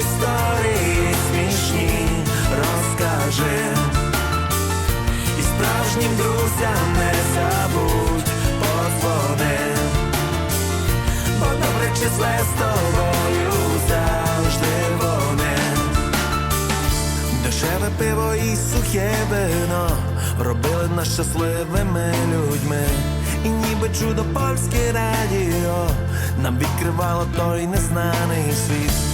Історії смішні розкажи. І справжнім друзям не забудь подзвони. Бо добре числе з тобою завжди вони. Пиво і сухе вино робили нас щасливими людьми. І ніби чудо польське радіо нам відкривало той незнаний світ.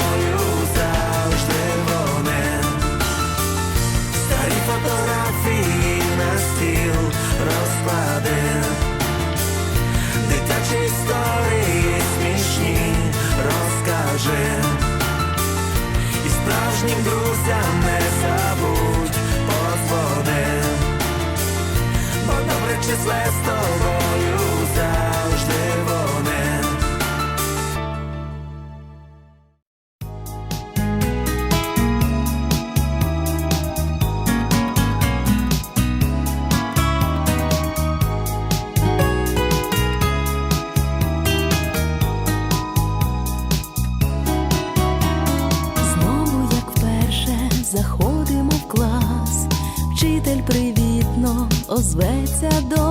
числе з тобою завжди вони. Знову, як вперше, заходимо в клас. Вчитель привітно озветься до.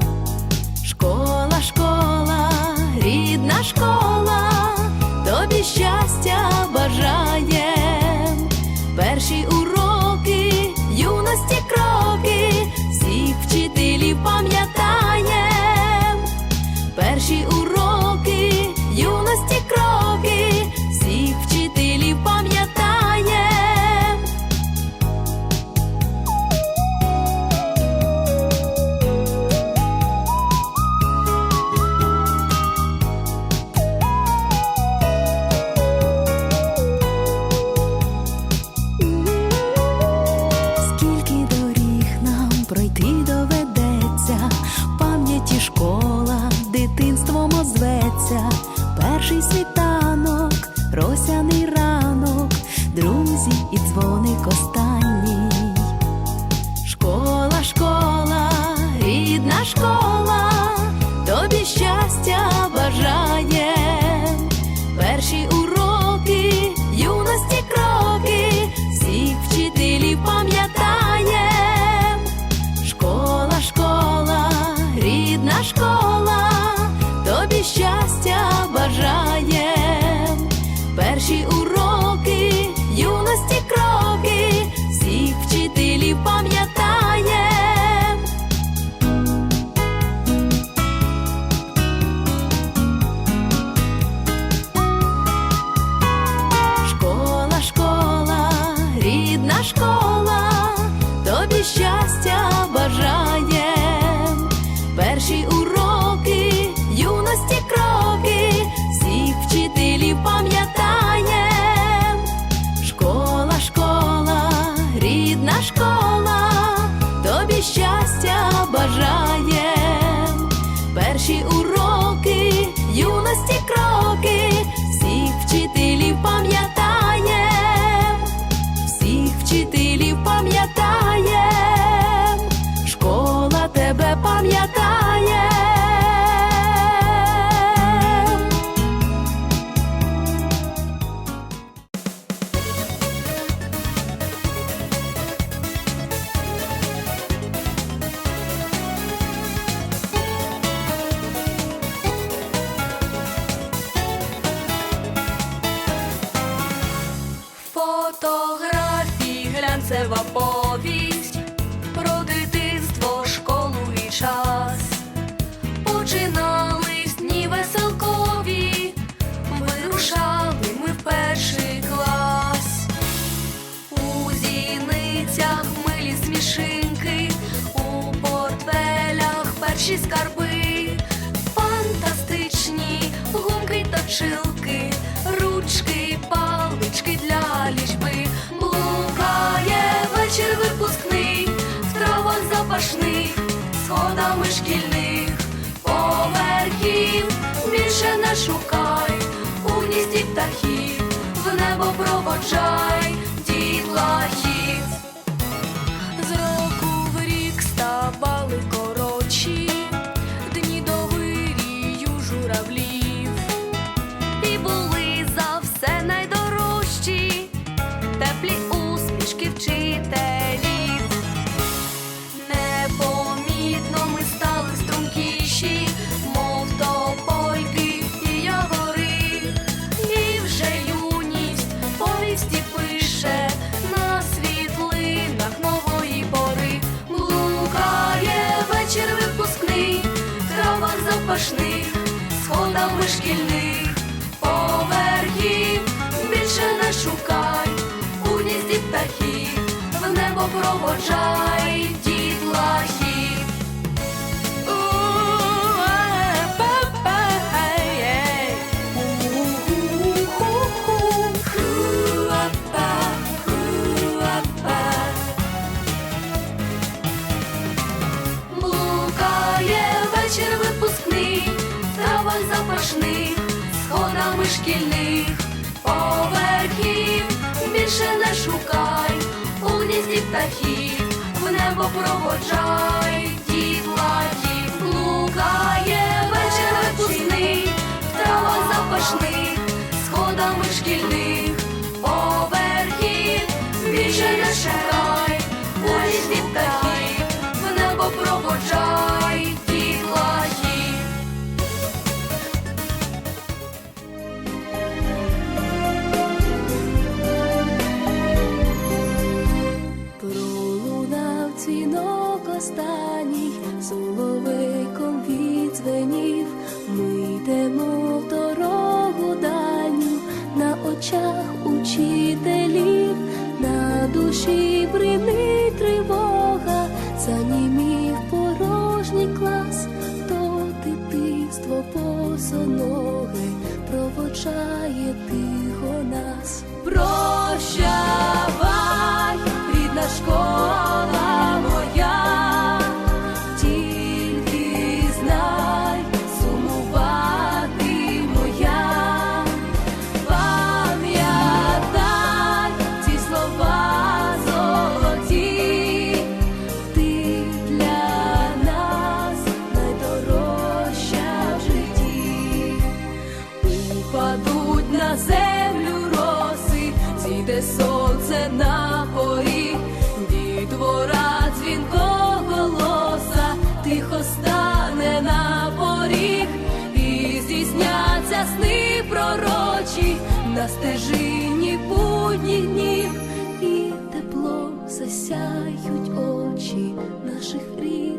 more joy. шкільних поверхів, більше не шукай у гнізді птахів, в небо проводжай. шкільних поверхів, більше не шукай у гнізді птахів, в небо проводжай дітлахів, лукає вечір випускний, трава запашних, сходами шкільних поверхів, більше не шукай. Цвінок останній соловейком відзвенів, ми йдемо в дорогу даню на очах учителів, на душі брини тривога, занімів порожній клас, то дитинство посоноге провочає тихо нас. Прощай! на стежині будніх днів і тепло засяють очі наших рідних.